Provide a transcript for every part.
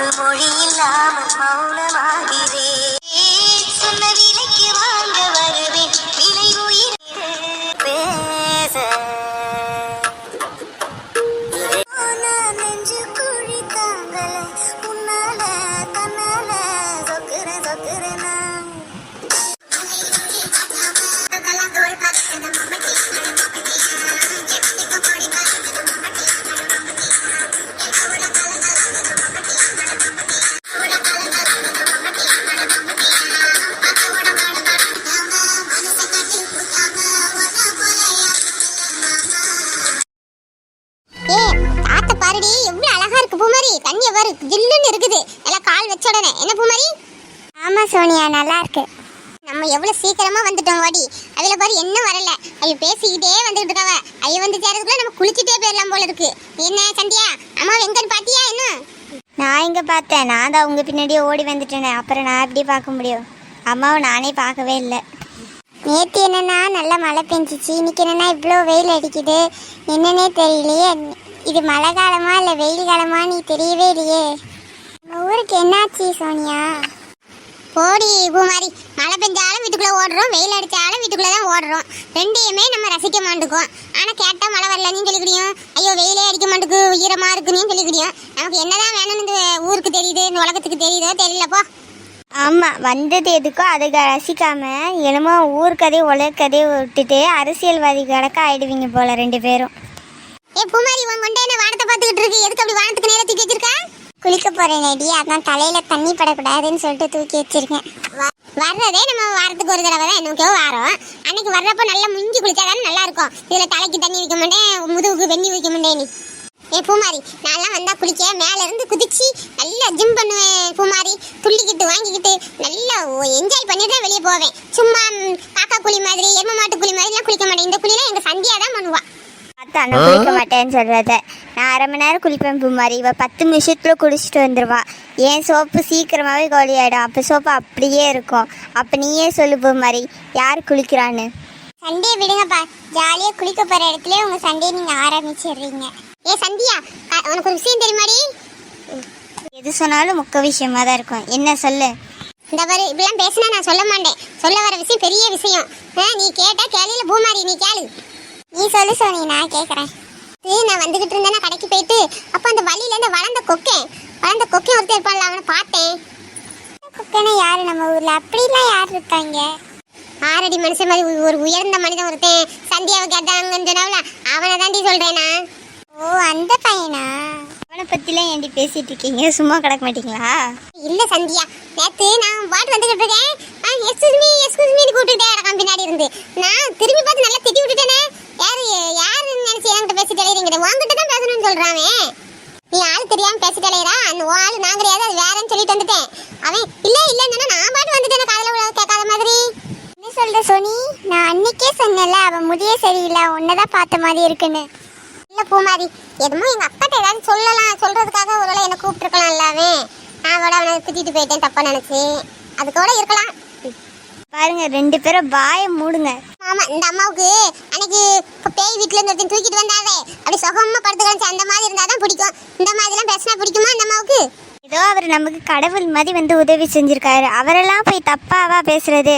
ஒரு மொழி வச்ச உடனே. என்ன பூமாரி? ஆமா சோனியா நல்லா இருக்கு. நம்ம எவ்வளவு சீக்கிரமா வந்துட்டோம் வாடி. அதுல பாரு என்ன வரல. ஐயோ பேசிக்கிட்டே வந்துகிட்டு இருக்காவ. ஐயோ வந்து சேரதுக்குள்ள நம்ம குளிச்சுட்டே போயிடலாம் போல இருக்கு. என்ன சந்தியா? அம்மா எங்கன்னு பாத்தியா என்ன? நான் இங்கே பார்த்தேன். நான் தான் உங்கள் பின்னாடியே ஓடி வந்துட்டேனே. அப்புறம் நான் எப்படி பார்க்க முடியும்? அம்மாவை நானே பார்க்கவே இல்லை. நேற்று என்னன்னா நல்ல மழை பெஞ்சிச்சு. இன்னைக்கு என்னன்னா இவ்வளோ வெயில் அடிக்குது. என்னன்னே தெரியலையே. இது மழை காலமா இல்லை வெயில் காலமா நீ தெரியவே இல்லையே. ஊருக்கு என்னாச்சு சோனியா? போடி பூமாரி மழை பெஞ்சாலும் வீட்டுக்குள்ளே ஓடுறோம் வெயில் அடித்தாலும் வீட்டுக்குள்ளே தான் ஓடுறோம். ரெண்டையுமே நம்ம ரசிக்க மாட்டோம் ஆனால் கேட்டால் மழை வரலன்னு சொல்லிக்கிடியும் ஐயோ வெயிலே அடிக்க மாட்டுக்கு ஈரமாக இருக்குன்னு சொல்லிக்கிடியும். நமக்கு என்னதான் வேணும்னு இந்த ஊருக்கு தெரியுது இந்த உலகத்துக்கு தெரியுதோ தெரியலப்போ ஆமாம் வந்தது எதுக்கோ அதை ரசிக்காம என்னமோ ஊர் கதையை உலக கதையை விட்டுட்டு அரசியல்வாதி கணக்க ஆயிடுவீங்க போல ரெண்டு பேரும். ஏ பூமாரி உன் கொண்டே என்ன வானத்தை பார்த்துக்கிட்டு இருக்கு? எதுக்கு அப்படி வானத்துக்கு நேரா தூக்கி வச்சிருக்க? குளிக்க போறேன் நடி அதான் தலையில தண்ணி படக்கூடாதுன்னு சொல்லிட்டு தூக்கி வச்சிருக்கேன். வர்றதே நம்ம வாரத்துக்கு ஒரு தடவை தான் என்னைக்கோ வாரம். அன்னைக்கு வர்றப்போ நல்லா முங்கி குளிச்சாதானே நல்லா இருக்கும். இதுல தலைக்கு தண்ணி வைக்க மாட்டேன் முதுகுக்கு வெண்ணி வைக்க மாட்டேன் நீ. ஏ பூமாரி நான்லாம் வந்தா குளிக்க மேல இருந்து குதிச்சு நல்லா ஜிம் பண்ணுவேன் பூமாரி. துள்ளிக்கிட்டு வாங்கிக்கிட்டு நல்லா என்ஜாய் பண்ணிட்டு தான் வெளியே போவேன். சும்மா காக்கா குழி மாதிரி எரும மாட்டு குழி மாதிரிலாம் குளிக்க மாட்டேன். இந்த குழிலாம் எங்க சந்தியா தான் பண்ணுவா. நான் குளிக்க மாட்டேன்னு சொல்கிறத நான் அரை மணி நேரம் குளிப்பேன் பூமாரி. இவ பத்து நிமிஷத்துல குளிச்சுட்டு வந்துடுவா என் சோப்பு சீக்கிரமாகவே கோழியாயிடும் அப்போ சோப்பு அப்படியே இருக்கும். அப்போ நீயே சொல்லு பூமாரி யார் குளிக்கிறான்னு? சண்டே விடுங்கப்பா. ஜாலியா குளிக்க போற இடத்துல உங்க சண்டே நீங்க ஆரம்பிச்சிடுறீங்க. ஏ சந்தியா உனக்கு ஒரு விஷயம் தெரியுமாடி? எது சொன்னாலும் முக்க விஷயமா தான் இருக்கும். என்ன சொல்லு? இந்த பாரு இப்படிலாம் பேசினா நான் சொல்ல மாட்டேன். சொல்ல வர விஷயம் பெரிய விஷயம். நீ கேட்டா கேளையில பூமாரி நீ கேளு. நீ சொல்லு சோனி நான் கேக்குறேன். ஏய், நான் வந்துகிட்டு இருந்தேன்னா கடைக்கு போயிட்டு அப்ப அந்த வழியில இருந்து வளர்ந்த கொக்கேன். வளர்ந்த கொக்கே ஒருத்தர் இருப்பான்ல அவனை பார்த்தேன். கொக்கேனா யாரு நம்ம ஊர்ல? அப்படிலாம் யார் இருக்காங்க? ஆறடி மனுஷன் மாதிரி ஒரு- உயர்ந்த மனிதன் ஒருத்தன் சந்தியாவை கேட்டாங்கன்னு சொன்னாவில அவனை தாண்டி சொல்றேனா? ஓ அந்த பையனா? அவனை பற்றிலாம் ஏண்டி பேசிட்டு இருக்கீங்க? சும்மா கிடக்க மாட்டீங்களா? இல்ல சந்தியா நேத்து நான் பாட்டு வந்துகிட்டு இருக்கேன். எக்ஸ்கூஸ் மீ எக்ஸ்கூஸ் மீ கூப்பிட்டுட்டே கிடக்கான் பின்னாடி இருந்து. நான் திரும்பி பார்த்து நல்லா திட்டி யாரு யாரு நினைச்சு என்கிட்ட பேசிட்டு அலையிறீங்க உங்ககிட்ட தான் பேசணும்னு சொல்றானே. நீ ஆள் தெரியாம பேசிட்டு அலையிறா அந்த உன் ஆள் நான் கிடையாது அது வேறன்னு சொல்லிட்டு வந்துட்டேன். அவன் இல்ல இல்லன்னா நான் பாட்டு வந்துட்டேன் காதல உள்ள கேட்காத மாதிரி. என்ன சொல்ற சோனி? நான் அன்னைக்கே சொன்னேன்ல அவன் முடிய சரியில்லை உன்னதான் பார்த்த மாதிரி இருக்குன்னு. இல்ல பூமாரி எதுமோ எங்க அப்பாட்ட ஏதாவது சொல்லலாம் சொல்றதுக்காக ஒருவேளை என்ன கூப்பிட்டுருக்கலாம்ல அவன். நான் கூட அவனை திட்டிட்டு போயிட்டேன் தப்பா நினைச்சு அது கூட இருக்கலாம். பாருங்க ரெண்டு பேரும் வாயை மூடுங்க. ஆமா இந்த அம்மாவுக்கு அன்னைக்கு பேய் வீட்டுல இருந்து ஒருத்தன் தூக்கிட்டு வந்தாவே அப்படி சுகமா படுத்து கிடந்துச்சு அந்த மாதிரி இருந்தாதான் பிடிக்கும். இந்த மாதிரிலாம் பேசினா பிடிக்குமா இந்த அம்மாவுக்கு? ஏதோ அவர் நமக்கு கடவுள் மாதிரி வந்து உதவி செஞ்சிருக்காரு. அவரெல்லாம் போய் தப்பாவா பேசுறது.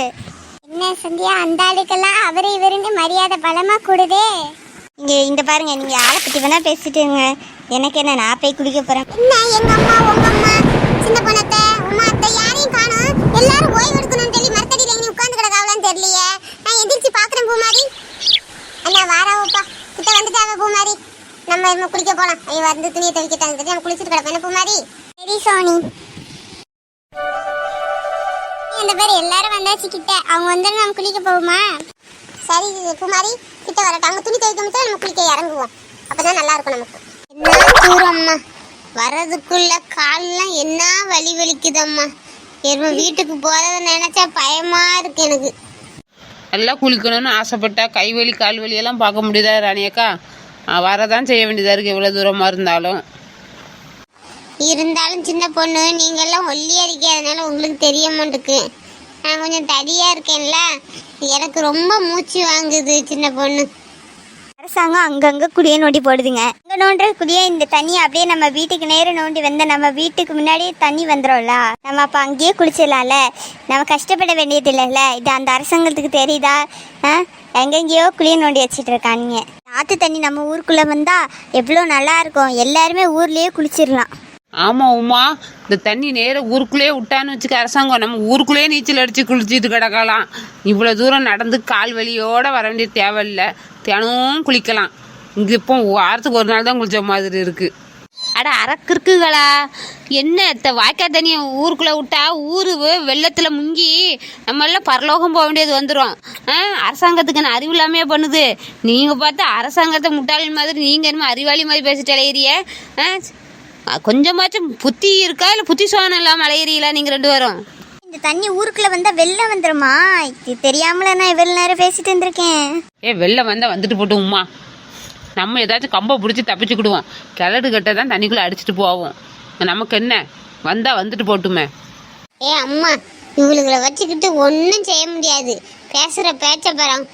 என்ன சந்தியா அந்த ஆளுக்கெல்லாம் அவரை இவருன்னு மரியாதை பலமா கூடுதே. இங்க இந்த பாருங்க நீங்க யாரை பத்தி வேணா பேசிட்டுங்க. எனக்கு என்ன நான் போய் குளிக்க போறேன். என்ன எங்க அம்மா உங்க அம்மா சின்ன பொண்ணத்தை உமா அத்தை யாரையும் காணோம். எல்லாரும் ஓய்வு எடுக்கணும்னு சொல்லி மரத்தடியில எங்க உட்கார்ந்து கிடக்காவலான்னு தெரியலையே நான் எந்திரிச்சு பாக்குறேன் பூமாரி அண்ணா வாராவப்பா கிட்ட வந்துட்டாவ பூமாரி. நம்ம நம்ம குளிக்க போலாம். ஐயோ வந்து துணியை துவைக்கிட்டாங்க நம்ம குளிச்சுட்டு கிடப்பேன். என்ன பூமாரி? சரி சோனி. அந்த பேர் எல்லாரும் வந்தாச்சு கிட்ட. அவங்க வந்து நம்ம குளிக்க போகுமா சரி பூமாரி கிட்ட வரட்டும். அவங்க துணி துவைக்க முடிச்சா நம்ம குளிக்க இறங்குவோம். அப்பதான் நல்லா இருக்கும் நமக்கு. என்ன தூரம்மா வர்றதுக்குள்ள கால்லாம் என்ன வலி வலிக்குதம்மா? எரும வீட்டுக்கு போறத நினைச்சா பயமா இருக்கு எனக்கு. நல்லா குளிக்கணும்னு ஆசைப்பட்டா கை வலி கால் வலி எல்லாம் பார்க்க முடியுதா ராணியக்கா வரதான் செய்ய வேண்டியதாக இருக்குது எவ்வளோ தூரமாக இருந்தாலும். இருந்தாலும் சின்ன பொண்ணு நீங்க எல்லாம் ஒல்லியா இருக்கே அதனால உங்களுக்கு தெரிய மாட்டுக்கு நான் கொஞ்சம் தடியா இருக்கேன்ல. எனக்கு ரொம்ப மூச்சு வாங்குது சின்ன பொண்ணு. அரசாங்கம் அங்கங்கே குழியை நோண்டி போடுதுங்க. அங்கே நோண்டுற குழியை இந்த தண்ணி அப்படியே நம்ம வீட்டுக்கு நேரம் நோண்டி வந்த நம்ம வீட்டுக்கு முன்னாடியே தண்ணி வந்துடும்ல நம்ம அப்போ அங்கேயே குளிச்சிடலாம்ல. நம்ம கஷ்டப்பட வேண்டியது இல்லைல்ல. இது அந்த அரசாங்கத்துக்கு தெரியுதா? ஆ? எங்கெங்கேயோ குழியை நோண்டி வச்சிட்டு இருக்காங்க ஆற்று தண்ணி நம்ம ஊருக்குள்ளே வந்தால் எவ்வளோ நல்லா இருக்கும். எல்லாருமே ஊர்லேயே குளிச்சிடலாம். ஆமாம் உமா. இந்த தண்ணி நேராக ஊருக்குள்ளேயே விட்டான்னு வச்சுக்க அரசாங்கம் நம்ம ஊருக்குள்ளேயே நீச்சல் அடித்து குளிச்சுட்டு கிடக்கலாம். இவ்வளோ தூரம் நடந்து கால் வலியோடு வர வேண்டிய தேவையில்லை. தினமும் குளிக்கலாம். இங்கே இப்போ வாரத்துக்கு ஒரு நாள் தான் குளிச்ச மாதிரி இருக்குது அட அரக்கு இருக்குங்களா என்ன இந்த வாய்க்கா தண்ணியை ஊருக்குள்ளே விட்டா ஊரு வெள்ளத்தில் முங்கி நம்மெல்லாம் பரலோகம் போக வேண்டியது வந்துடும் ஆ அரசாங்கத்துக்கு நான் அறிவு இல்லாமையே பண்ணுது? நீங்கள் பார்த்தா அரசாங்கத்தை முட்டாளி மாதிரி நீங்கள் என்னமோ அறிவாளி மாதிரி பேசிட்டு அலையிறிய ஆ கொஞ்சமாச்சும் புத்தி இருக்கா இல்லை புத்தி சோனம் இல்லாமல் அலையிறீங்களா நீங்கள் ரெண்டு பேரும்? இந்த தண்ணி ஊருக்குள்ளே வந்தால் வெள்ளம் வந்துருமா? இது தெரியாமல நான் இவ்வளோ நேரம் பேசிட்டு இருந்திருக்கேன் ஏ வெளில வந்தால் வந்துட்டு போட்டு உமா நம்ம ஏதாச்சும் கம்பை பிடிச்சி தப்பிச்சுக்கிடுவோம் கிளடு கட்ட தான் தண்ணிக்குள்ளே அடிச்சிட்டு போவோம். நமக்கு என்ன? வந்தால் வந்துட்டு போட்டுமே. ஏ அம்மா இவளுகளை வச்சுக்கிட்டு ஒன்றும் செய்ய முடியாது. பேசுகிற பேச்ச பரம்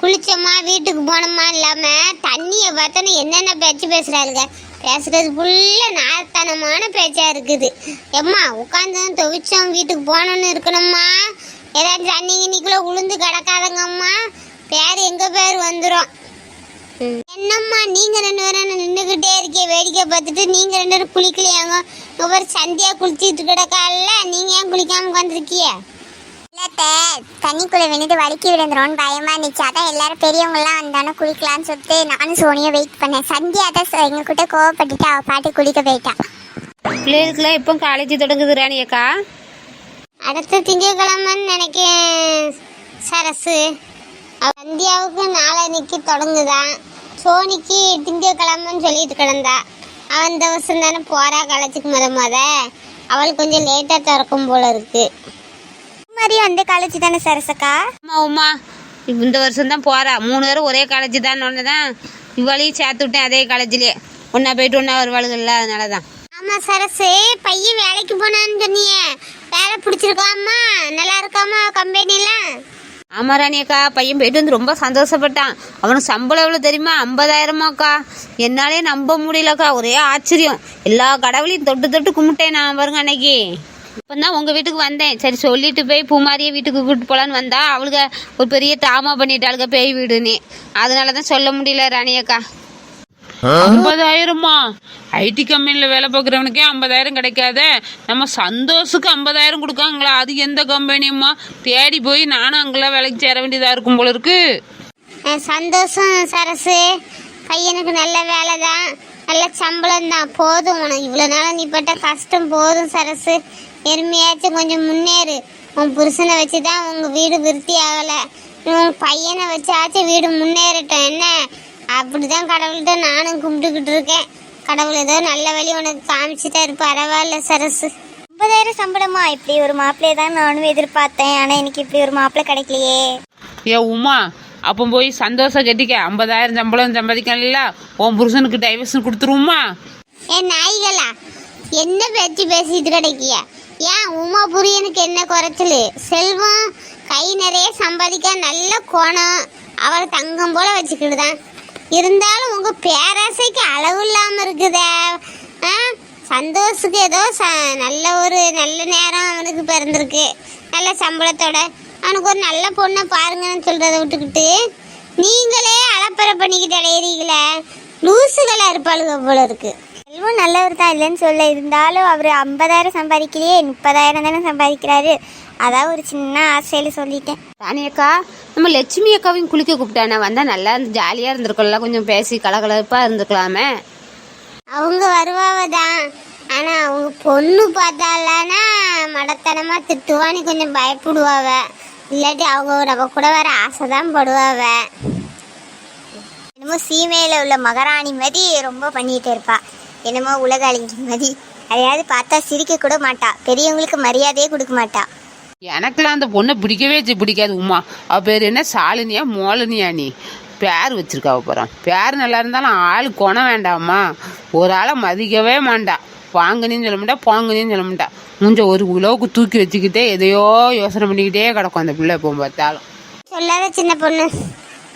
குளிச்சோமா வீட்டுக்கு போனோமா இல்லாமல் தண்ணியை பார்த்தோன்னு என்னென்ன பேச்சு பேசுகிறாளுங்க பேசுறது ஃபுல்லாக நாத்தனமான பேச்சாக இருக்குது. எம்மா உட்காந்து துவைச்சோம் வீட்டுக்கு போனோன்னு இருக்கணும்மா. ஏதாச்சும் தண்ணி இன்னைக்குள்ளே உளுந்து கிடக்காதங்கம்மா. பேர் எங்கள் பேர் வந்துடும் என்னம்மா நீங்கள் ரெண்டு பேரும் நின்றுக்கிட்டே இருக்கே வேடிக்கை பார்த்துட்டு. நீங்க ரெண்டு பேரும் குளிக்கலையாங்க? ஒவ்வொரு சந்தியாக சந்தியா குளிச்சிட்டு கிடக்கால நீங்க ஏன் குளிக்காமல் உட்காந்துருக்கிய இல்லத்த தண்ணிக்குள்ள விழுந்து வலிக்கி விழுந்துரும்னு பயமா இருந்துச்சு. அதான் எல்லாரும் பெரியவங்க எல்லாம் வந்தாலும் குளிக்கலாம்னு சொல்லிட்டு நானும் சோனியும் வெயிட் பண்ணேன். சந்தியா தான் ச- எங்க கிட்ட கோவப்பட்டுட்டு அவ பாட்டு குளிக்க போயிட்டா. பிள்ளைகளுக்குலாம் எப்போ காலேஜ் தொடங்குது ராணியக்கா அடுத்த திங்கக்கிழமைன்னு நினைக்கிறேன் சரசு. அவ சந்தியாவுக்கு நாளன்னைக்கு தொடங்குதான் சோனிக்கு திங்கக்கிழமைன்னு சொல்லிட்டு கிடந்தா. அவன் இந்த வருஷம் தானே போறா காலேஜுக்கு முத முத. அவள் கொஞ்சம் லேட்டாக திறக்கும் போல இருக்கு. மாதிரியும் அந்த காலேஜ் தானே சரசக்கா ஆமா உமா இந்த வருஷம் தான் போறா. மூணு பேரும் ஒரே காலேஜ் தான். தான் இவளையும் சேர்த்து விட்டேன் அதே காலேஜ்லேயே ஒன்றா போயிட்டு ஒன்றா வருவாளுகள்ல அதனால தான் ஆமா சரசு பையன் வேலைக்கு போனான்னு சொன்னியே. வேலை பிடிச்சிருக்காமா நல்லா இருக்காமா கம்பெனில ஆமா ராணியக்கா பையன் போயிட்டு வந்து ரொம்ப சந்தோஷப்பட்டான். அவனுக்கு சம்பளம் எவ்வளோ தெரியுமா? ஐம்பதாயிரமாக்கா என்னாலே நம்ப முடியலக்கா ஒரே ஆச்சரியம். எல்லா கடவுளையும் தொட்டு தொட்டு கும்பிட்டேன் நான் பாருங்க அன்னைக்கு. இப்போ தான் உங்கள் வீட்டுக்கு வந்தேன். சரி சொல்லிட்டு போய் பூமாரியை வீட்டுக்கு கூப்பிட்டு போகலான்னு வந்தா அவளுக்கு ஒரு பெரிய தாமா பண்ணிட்டாளுங்க பேய் வீடுன்னு. அதனால தான் சொல்ல முடியல ராணியக்கா. ஐம்பதாயிரமா? ஐடி கம்பெனியில் வேலை பார்க்குறவனுக்கே ஐம்பதாயிரம் கிடைக்காத? நம்ம சந்தோஷுக்கு ஐம்பதாயிரம் கொடுக்காங்களா? அது எந்த கம்பெனியுமா தேடி போய் நானும் அங்கெல்லாம் வேலைக்கு சேர வேண்டியதாக இருக்கும் போல இருக்கு. சந்தோஷம் சரசு. பையனுக்கு நல்ல வேலை தான் நல்ல சம்பளம் தான் போதும் உனக்கு. இவ்வளோ நாள் நீ பட்ட கஷ்டம் போதும் சரசு. எருமையாச்சும் கொஞ்சம் முன்னேறு. உன் புருஷனை வச்சு தான் உங்கள் வீடு விருத்தி ஆகலை. உன் பையனை வச்சாச்சும் வீடு முன்னேறட்டும். என்ன? அப்படி தான் கடவுள்கிட்ட நானும் கும்பிட்டுக்கிட்டு இருக்கேன். கடவுள் ஏதோ நல்ல வழி உனக்கு காமிச்சிட்டாரு. பரவாயில்ல சரசு. ஐம்பதாயிரம் சம்பளமா? இப்படி ஒரு மாப்பிள்ளையை தான் நானும் எதிர்பார்த்தேன். ஆனால் எனக்கு இப்படி ஒரு மாப்பிள்ளை கிடைக்கலையே. ஏ உமா. அப்போ போய் சந்தோஷம் கட்டிக்க. ஐம்பதாயிரம் சம்பளம் சம்பாதிக்கல உன் புருஷனுக்கு டைவர்ஷன் கொடுத்துருவோமா? என் நாய்களா? என்ன பேச்சு பேசிட்டு கிடைக்கிய? ஏன் உமா புரியனுக்கு என்ன குறைச்சல்? செல்வம் கை நிறைய சம்பாதிக்க நல்ல கோணம். அவளை தங்கம் போல வச்சுக்கிட்டுதான். இருந்தாலும் உங்க பேராசைக்கு அளவு இல்லாம இருக்குதே. ஆ சந்தோஷுக்கு ஏதோ ச நல்ல ஒரு நல்ல நேரம் அவனுக்கு பிறந்திருக்கு. நல்ல சம்பளத்தோட அவனுக்கு ஒரு நல்ல பொண்ணை பாருங்கன்னு சொல்றதை விட்டுக்கிட்டு நீங்களே அலப்பறை பண்ணிக்கிட்டு அடையிறீங்களே லூசுகளா இருப்பாளுங்க போல இருக்கு. செல்வம் நல்லவர் தான் இல்லைன்னு சொல்ல இருந்தாலும் அவர் ஐம்பதாயிரம் சம்பாதிக்கலையே முப்பதாயிரம் தானே சம்பாதிக்கிறாரு. அதான் ஒரு சின்ன ஆசையில சொல்லிட்டேன். ராணியக்கா நம்ம லட்சுமி அக்காவையும் குளிக்க கூப்பிட்டானே வந்தால் நல்லா இருந்து ஜாலியாக இருந்திருக்கலாம் கொஞ்சம் பேசி கலகலப்பாக இருந்துக்கலாமே? அவங்க வருவாவ தான். ஆனா அவங்க பொண்ணு பார்த்தாலனா மடத்தனமா திட்டுவான்னு கொஞ்சம் பயப்படுவாவ. இல்லாட்டி அவங்க நம்ம கூட வர ஆசை தான் படுவாவ. என்னமோ சீமையில் உள்ள மகாராணி மாதிரி ரொம்ப பண்ணிட்டு இருப்பா. என்னமோ உலக அழிஞ்சி மாதிரி. அதையாவது பார்த்தா சிரிக்க கூட மாட்டா. பெரியவங்களுக்கு மரியாதையே கொடுக்க மாட்டா. எனக்குலாம் அந்த பொண்ணை பிடிக்கவே பிடிக்காது உமா. அவ பேர் என்ன? சாலினியா மோலனியா நீ? பேர் வச்சிருக்கா அப்புறம் பேர் நல்லா இருந்தாலும் ஆள் குணம் வேண்டாமா ஒரு ஆளை மதிக்கவே மாட்டா. வாங்கனின்னு சொல்ல மாட்டா போங்கனின்னு சொல்ல மாட்டா. மூஞ்ச ஒரு உலவுக்கு தூக்கி வச்சுக்கிட்டே எதையோ யோசனை பண்ணிக்கிட்டே கிடக்கும் அந்த பிள்ளை எப்போ பார்த்தாலும். சொல்லாத சின்ன பொண்ணு.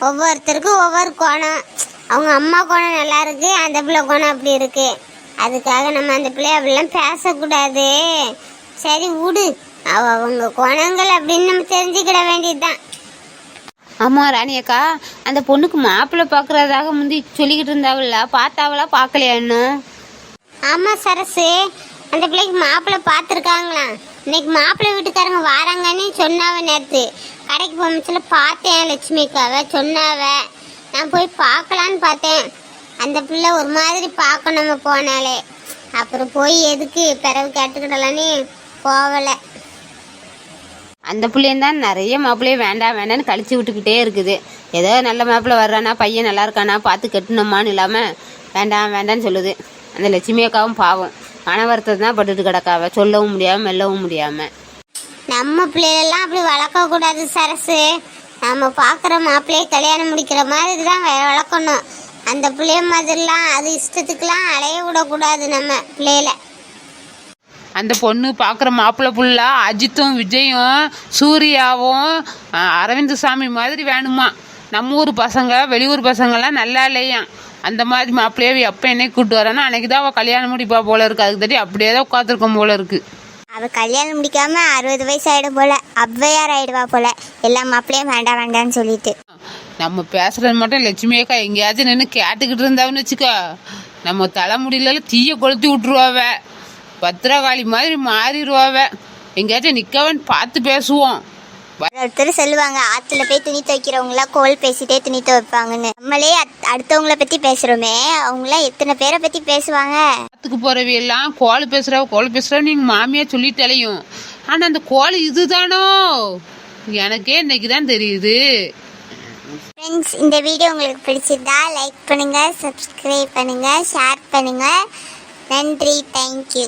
ஒவ்வொருத்தருக்கும் ஒவ்வொரு கோணம். அவங்க அம்மா குணம் நல்லா இருக்கு அந்த பிள்ளை குணம் அப்படி இருக்கு. அதுக்காக நம்ம அந்த பிள்ளைய அப்படிலாம் பேசக்கூடாது. சரி விடு. அவ அவங்க குணங்கள் அப்படின்னு நம்ம தெரிஞ்சுக்கிட வேண்டியதுதான். ஆமா ராணி அக்கா. அந்த பொண்ணுக்கு மாப்பிள்ளை பார்க்கறதாக முந்தி சொல்லிக்கிட்டு இருந்தாவில்ல. பார்த்தாவளா பார்க்கலையா ஆமாம் சரசு. அந்த பிள்ளைக்கு மாப்பிள்ளை பார்த்துருக்காங்களாம். இன்னைக்கு மாப்பிள்ளை வீட்டுக்காரங்க வாராங்கன்னு சொன்னாவ நேற்று கடைக்கு போமச்சில் பார்த்தேன் லட்சுமிக்காவை சொன்னாவ. நான் போய் பார்க்கலான்னு பார்த்தேன். அந்த பிள்ளை ஒரு மாதிரி பார்க்கணும் நம்ம போனாலே. அப்புறம் போய் எதுக்கு பிறகு கேட்டுக்கிடலான்னு போகலை அந்த பிள்ளையும் தான் நிறைய மாப்பிள்ளைய வேண்டாம் வேண்டாம்னு கழிச்சு விட்டுக்கிட்டே இருக்குது. ஏதோ நல்ல மாப்பிள்ளை வர்றானா பையன் நல்லா இருக்கானா பார்த்து கட்டணுமான்னு இல்லாமல் வேண்டாம் வேண்டாம்னு சொல்லுது. அந்த லட்சுமி அக்காவும் பாவம். மன வருத்தம் தான் பட்டுட்டு கிடக்காவ. சொல்லவும் முடியாமல் மெல்லவும் முடியாமல் நம்ம பிள்ளைகளெல்லாம் அப்படி வளர்க்கக்கூடாது சரசு. நம்ம பார்க்குற மாப்பிள்ளையை கல்யாணம் முடிக்கிற மாதிரி தான் வளர்க்கணும். அந்த பிள்ளைய மாதிரிலாம் அது இஷ்டத்துக்குலாம் அலைய விடக்கூடாது நம்ம பிள்ளைகளை அந்த பொண்ணு பார்க்குற மாப்பிள்ளை புள்ளா அஜித்தும் விஜயும் சூர்யாவும் அரவிந்த் சாமி மாதிரி வேணுமா? நம்ம ஊர் பசங்க வெளியூர் பசங்கள்லாம் நல்லா இல்லையாம். அந்த மாதிரி மாப்பிள்ளையை எப்போ என்னைக்கு கூப்பிட்டு வரானோ அன்னைக்கு தான் அவள் கல்யாணம் முடிப்பா போல இருக்கு. அதுக்கு தட்டி அப்படியே தான் உட்காந்துருக்கோம் போல இருக்கு. அவ கல்யாணம் முடிக்காம அறுபது வயசு ஆயிடும் போல ஔவையார் ஆயிடுவா போல. எல்லா மாப்பிள்ளையும் வேண்டாம் வேண்டாம்னு சொல்லிட்டு. நம்ம பேசுறது மட்டும் லட்சுமி அக்கா எங்கேயாச்சும் நின்று கேட்டுக்கிட்டு இருந்தாவுன்னு வச்சுக்கோ. நம்ம தலைமுடியில தீய கொளுத்தி விட்டுருவாவ பத்திரகாளி மாதிரி மாறிடுவாவ எங்கேயாச்சும் நிற்கவன் பார்த்து பேசுவோம். ஒருத்தர் சொல்லுவாங்க ஆத்துல போய் துணி துவைக்கிறவங்கள கோல் பேசிட்டே துணி துவைப்பாங்கன்னு. நம்மளே அடுத்தவங்கள பத்தி பேசுறோமே அவங்களாம் எத்தனை பேரை பத்தி பேசுவாங்க? ஆத்துக்கு போறவி எல்லாம் கோல் பேசுறா கோல் பேசுறா நீங்க மாமியா சொல்லி தலையும் ஆனா அந்த கோல் இதுதானோ? எனக்கே இன்னைக்கு தான் தெரியுது. ஃப்ரெண்ட்ஸ் இந்த வீடியோ உங்களுக்கு பிடிச்சிருந்தா லைக் பண்ணுங்க சப்ஸ்கிரைப் பண்ணுங்க ஷேர் பண்ணுங்க. நன்றி தேங்க்யூ